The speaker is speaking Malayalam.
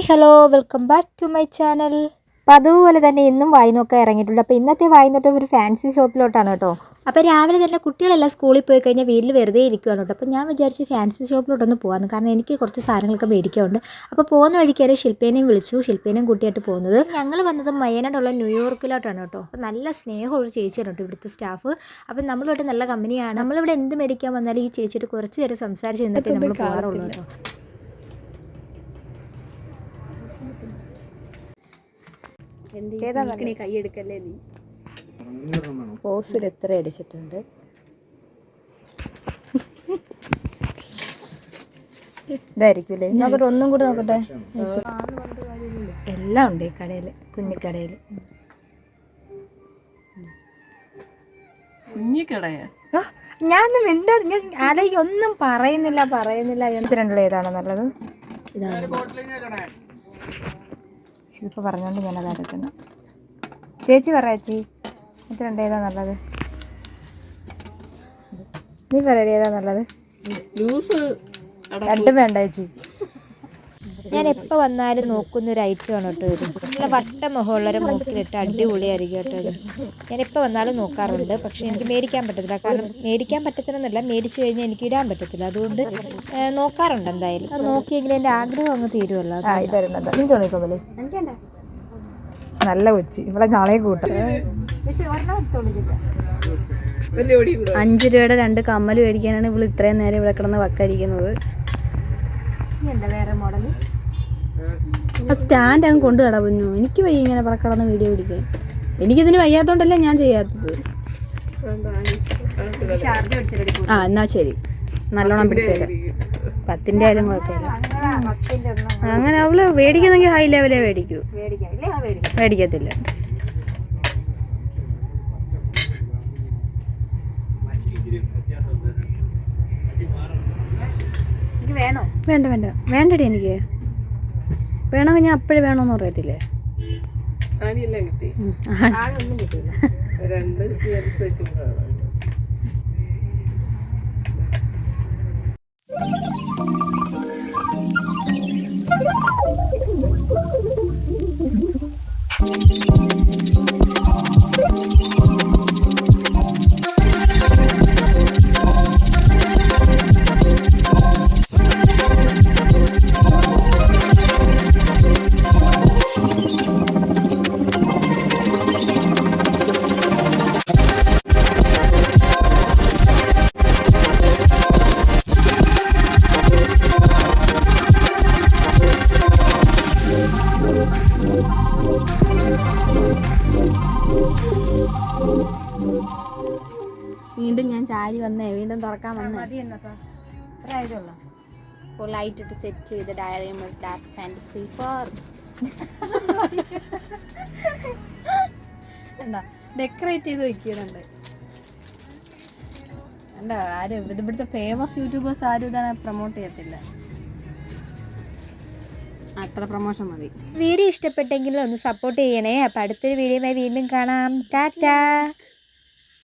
Hi hello welcome back to my channel. അപ്പോൾ അതുപോലെ തന്നെ ഇന്നും വായിനൊക്കെ ഇറങ്ങിയിട്ടുണ്ട്. അപ്പോൾ ഇന്നത്തെ വായിനോട്ടം ഒരു ഫാൻസി ഷോപ്പിലോട്ടാണ് കേട്ടോ. അപ്പോൾ രാവിലെ തന്നെ കുട്ടികളെല്ലാം സ്കൂളിൽ പോയി കഴിഞ്ഞാൽ വീട്ടിൽ വെറുതെ ഇരിക്കുകയാണ് കേട്ടോ. അപ്പോൾ ഞാൻ വിചാരിച്ച് ഫാൻസി ഷോപ്പിലോട്ടൊന്ന് പോകാമെന്ന് കാരണം എനിക്ക് കുറച്ച് സാധനങ്ങളൊക്കെ മേടിക്കാറുണ്ട് അപ്പോൾ പോകുന്ന വഴിക്ക് ഒരു ശില്പേനെയും വിളിച്ചു. ശില്പേനെയും കൂട്ടിയായിട്ട് പോകുന്നത്. ഞങ്ങൾ വന്നത് മയനാടുള്ള ന്യൂയോർക്കിലോട്ടാണ് കേട്ടോ. അപ്പോൾ നല്ല സ്നേഹമുള്ള ചേച്ചിയാണ് കേട്ടോ ഇവിടുത്തെ സ്റ്റാഫ് അപ്പോൾ നമ്മളോട്ട് നല്ല കമ്പനിയാണ് നമ്മളിവിടെ എന്ത് മേടിക്കാൻ വന്നാലും ഈ ചേച്ചിയുടെ കുറച്ച് നേരം സംസാരിച്ച് നിന്നിട്ട് നമ്മൾ പോകാറുള്ളൂ കേട്ടോ. കൈയെടുക്കല്ലേ നീ? പോസിൽ എത്ര അടിച്ചിട്ടുണ്ട്? ഇതായിരിക്കും. അല്ലേ നോക്കട്ടെ ഒന്നും കൂടെ നോക്കട്ടെ. എല്ലാം ഉണ്ട് ഈ കടയിൽ കുഞ്ഞിക്കടയിൽ കുഞ്ഞിക്കടയാ? ഞാൻ മിണ്ടാ ഞാൻ ആലോചിക്ക ഒന്നും പറയുന്നില്ല പറയുന്നില്ല. ഇത് രണ്ടിലും ഏതാണ് നല്ലത്? ഇതാണ്. ശില്പ പറഞ്ഞുകൊണ്ട് ഞാനത് അതെടുക്കുന്നു ചേച്ചി പറ ചേച്ചി. എത്ര രണ്ട് ഏതാ നല്ലത്? നീ പറയടി ഏതാ നല്ലത്? രണ്ടും വേണ്ട ചേച്ചി. ഞാൻ എപ്പോൾ വന്നാലും നോക്കുന്ന ഒരു ഐറ്റം ആണ് കേട്ടോ ഇത്. നല്ല വട്ട മുഖമുള്ളൊരു അടിപൊളി അടിപൊളിയായിരിക്കും കേട്ടോ ഇത്. ഞാൻ എപ്പോൾ വന്നാലും നോക്കാറുണ്ട് പക്ഷെ എനിക്ക് മേടിക്കാൻ പറ്റത്തില്ല. കാരണം മേടിക്കാൻ പറ്റത്തില്ലെന്നല്ല മേടിച്ചു കഴിഞ്ഞാൽ എനിക്ക് ഇടാൻ പറ്റത്തില്ല. അതുകൊണ്ട് നോക്കാറുണ്ട് എന്തായാലും. അത് നോക്കിയെങ്കിലും എന്റെ ആഗ്രഹം അങ്ങ് തീരുമല്ലോ നല്ല കൊച്ചി. ഇവിടെ നാളെ കൂട്ടാം. അഞ്ച് രൂപയുടെ രണ്ട് കമ്മൽ മേടിക്കാനാണ് ഇവിടെ ഇത്രയും നേരം ഇവിടെ കിടന്ന് വക്കരിക്കുന്നത് എന്താ വേറെ മോഡൽ ആ സ്റ്റാൻഡ് അങ്ങ് കൊണ്ടു കടവുന്നു എനിക്ക് വയ്യ ഇങ്ങനെ പറക്കടന്ന് കിടന്ന് വീഡിയോ പിടിക്കാൻ. എനിക്കിതിന് വയ്യാത്തോണ്ടല്ല ഞാൻ ചെയ്യാത്തത്. ആ എന്നാ ശരി. നല്ലോണം പിടിച്ചേക്കാം. പത്തിന്റെ ആയാലും കുഴപ്പമില്ല. പത്തിന്റെ അങ്ങനെ അവൾ മേടിക്കുന്നെങ്കിൽ ഹൈ ലെവലേ മേടിക്കൂ മേടിക്കത്തില്ല വേണ്ട വേണ്ട. വേണ്ടടി എനിക്ക്. വേണമെങ്കിൽ ഞാൻ അപ്പോഴേ വേണമെന്ന് പറയത്തില്ലേ? വീണ്ടും ഞാൻ ചാരി വന്നേ വീണ്ടും തുറക്കാൻ വന്നേ. അപ്പോൾ ലൈറ്റ് ഇട്ട് സെറ്റ് ചെയ്ത് ഡയറി ഡാർക്ക് ഫാന്റസി ഫോർ എന്താ ഡെക്കറേറ്റ് ചെയ്ത് വെക്കുന്നുണ്ട്. എന്താ ആരും ഇത് ഇവിടുത്തെ ഫേമസ് യൂട്യൂബേഴ്സ് ആരും ഇതാണ് പ്രൊമോട്ട് ചെയ്യത്തില്ല. അത്ര പ്രൊമോഷൻ മതി. വീഡിയോ ഇഷ്ടപ്പെട്ടെങ്കിൽ ഒന്ന് സപ്പോർട്ട് ചെയ്യണേ. അപ്പോൾ അടുത്തൊരു വീഡിയോയുമായി വീണ്ടും കാണാം. ടാറ്റാ.